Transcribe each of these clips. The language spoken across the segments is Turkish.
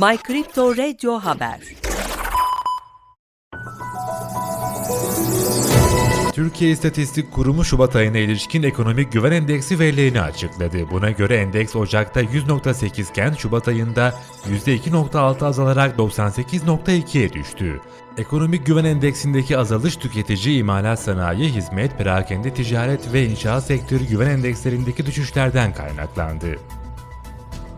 My Crypto Radio Haber Türkiye İstatistik Kurumu Şubat ayına ilişkin ekonomik güven endeksi verilerini açıkladı. Buna göre endeks Ocak'ta 100.8 iken Şubat ayında %2.6 azalarak 98.2'ye düştü. Ekonomik güven endeksindeki azalış tüketici, imalat sanayi, hizmet, perakende ticaret ve inşaat sektörü güven endekslerindeki düşüşlerden kaynaklandı.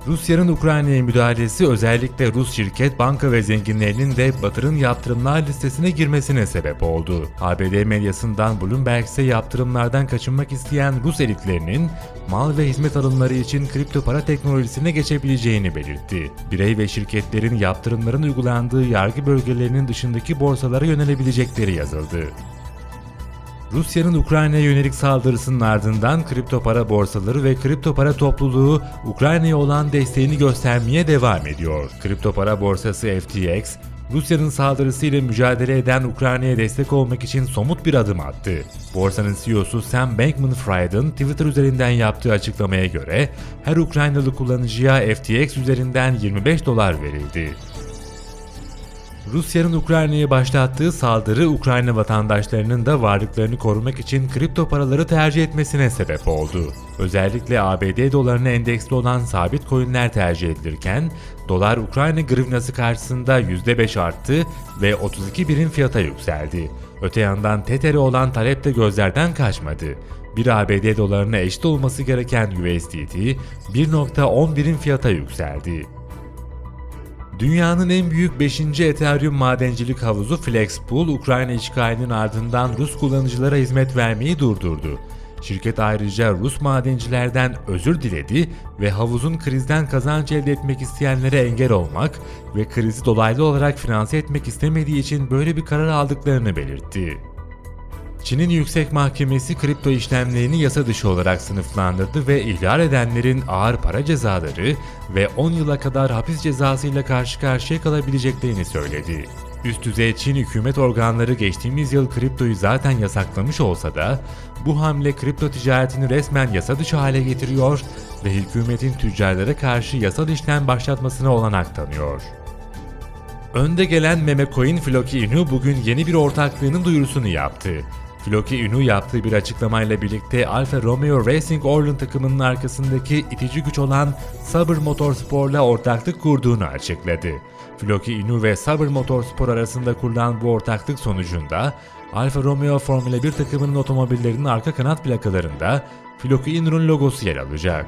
Rusya'nın Ukrayna'ya müdahalesi özellikle Rus şirket, banka ve zenginlerinin de Batı'nın yaptırımlar listesine girmesine sebep oldu. ABD medyasından Bloomberg ise yaptırımlardan kaçınmak isteyen Rus elitlerinin mal ve hizmet alımları için kripto para teknolojisine geçebileceğini belirtti. Birey ve şirketlerin yaptırımların uygulandığı yargı bölgelerinin dışındaki borsalara yönelebilecekleri yazıldı. Rusya'nın Ukrayna'ya yönelik saldırısının ardından kripto para borsaları ve kripto para topluluğu Ukrayna'ya olan desteğini göstermeye devam ediyor. Kripto para borsası FTX, Rusya'nın saldırısıyla mücadele eden Ukrayna'ya destek olmak için somut bir adım attı. Borsanın CEO'su Sam Bankman-Fried'ın Twitter üzerinden yaptığı açıklamaya göre her Ukraynalı kullanıcıya FTX üzerinden 25 dolar verildi. Rusya'nın Ukrayna'ya başlattığı saldırı Ukrayna vatandaşlarının da varlıklarını korumak için kripto paraları tercih etmesine sebep oldu. Özellikle ABD dolarına endeksli olan sabit coinler tercih edilirken dolar Ukrayna grivnası karşısında %5 arttı ve 32 birim fiyata yükseldi. Öte yandan Tether'e olan talep de gözlerden kaçmadı. Bir ABD dolarına eşit olması gereken USDT 1.10 birim fiyata yükseldi. Dünyanın en büyük 5. Ethereum madencilik havuzu Flexpool, Ukrayna işgalinin ardından Rus kullanıcılara hizmet vermeyi durdurdu. Şirket ayrıca Rus madencilerden özür diledi ve havuzun krizden kazanç elde etmek isteyenlere engel olmak ve krizi dolaylı olarak finanse etmek istemediği için böyle bir karar aldıklarını belirtti. Çin'in yüksek mahkemesi kripto işlemlerini yasa dışı olarak sınıflandırdı ve ihlal edenlerin ağır para cezaları ve 10 yıla kadar hapis cezasıyla karşı karşıya kalabileceklerini söyledi. Üst düzey Çin hükümet organları geçtiğimiz yıl kriptoyu zaten yasaklamış olsa da bu hamle kripto ticaretini resmen yasa dışı hale getiriyor ve hükümetin tüccarlara karşı yasal işlem başlatmasına olanak tanıyor. Önde gelen meme coin Floki Inu bugün yeni bir ortaklığının duyurusunu yaptı. Floki Inu yaptığı bir açıklamayla birlikte Alfa Romeo Racing Orlan takımının arkasındaki itici güç olan Sabre Motorspor'la ortaklık kurduğunu açıkladı. Floki Inu ve Sabre Motorspor arasında kurulan bu ortaklık sonucunda Alfa Romeo Formula 1 takımının otomobillerinin arka kanat plakalarında Floki Inu'nun logosu yer alacak.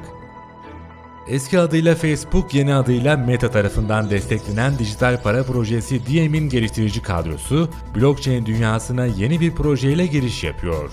Eski adıyla Facebook, yeni adıyla Meta tarafından desteklenen dijital para projesi Diem'in geliştirici kadrosu, blockchain dünyasına yeni bir projeyle giriş yapıyor.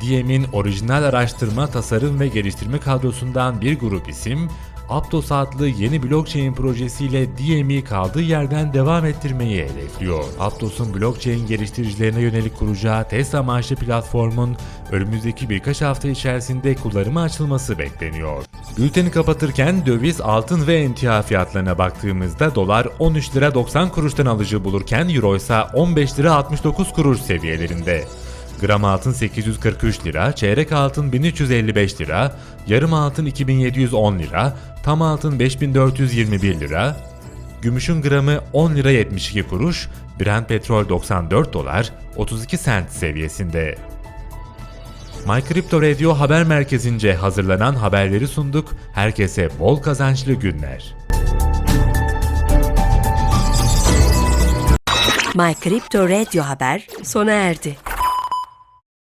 Diem'in orijinal araştırma, tasarım ve geliştirme kadrosundan bir grup isim, Aptos adlı yeni blockchain projesiyle Diem'i kaldığı yerden devam ettirmeyi hedefliyor. Aptos'un blockchain geliştiricilerine yönelik kuracağı test amaçlı platformun önümüzdeki birkaç hafta içerisinde kullanıma açılması bekleniyor. Bülteni kapatırken döviz, altın ve emtia fiyatlarına baktığımızda dolar 13 lira 90 kuruştan alıcı bulurken euro ise 15 lira 69 kuruş seviyelerinde. Gram altın 843 lira, çeyrek altın 1355 lira, yarım altın 2710 lira, tam altın 5421 lira, gümüşün gramı 10 lira 72 kuruş, Brent petrol 94 dolar 32 sent seviyesinde. My Crypto Radio haber merkezince hazırlanan haberleri sunduk. Herkese bol kazançlı günler. My Crypto Radio Haber sona erdi.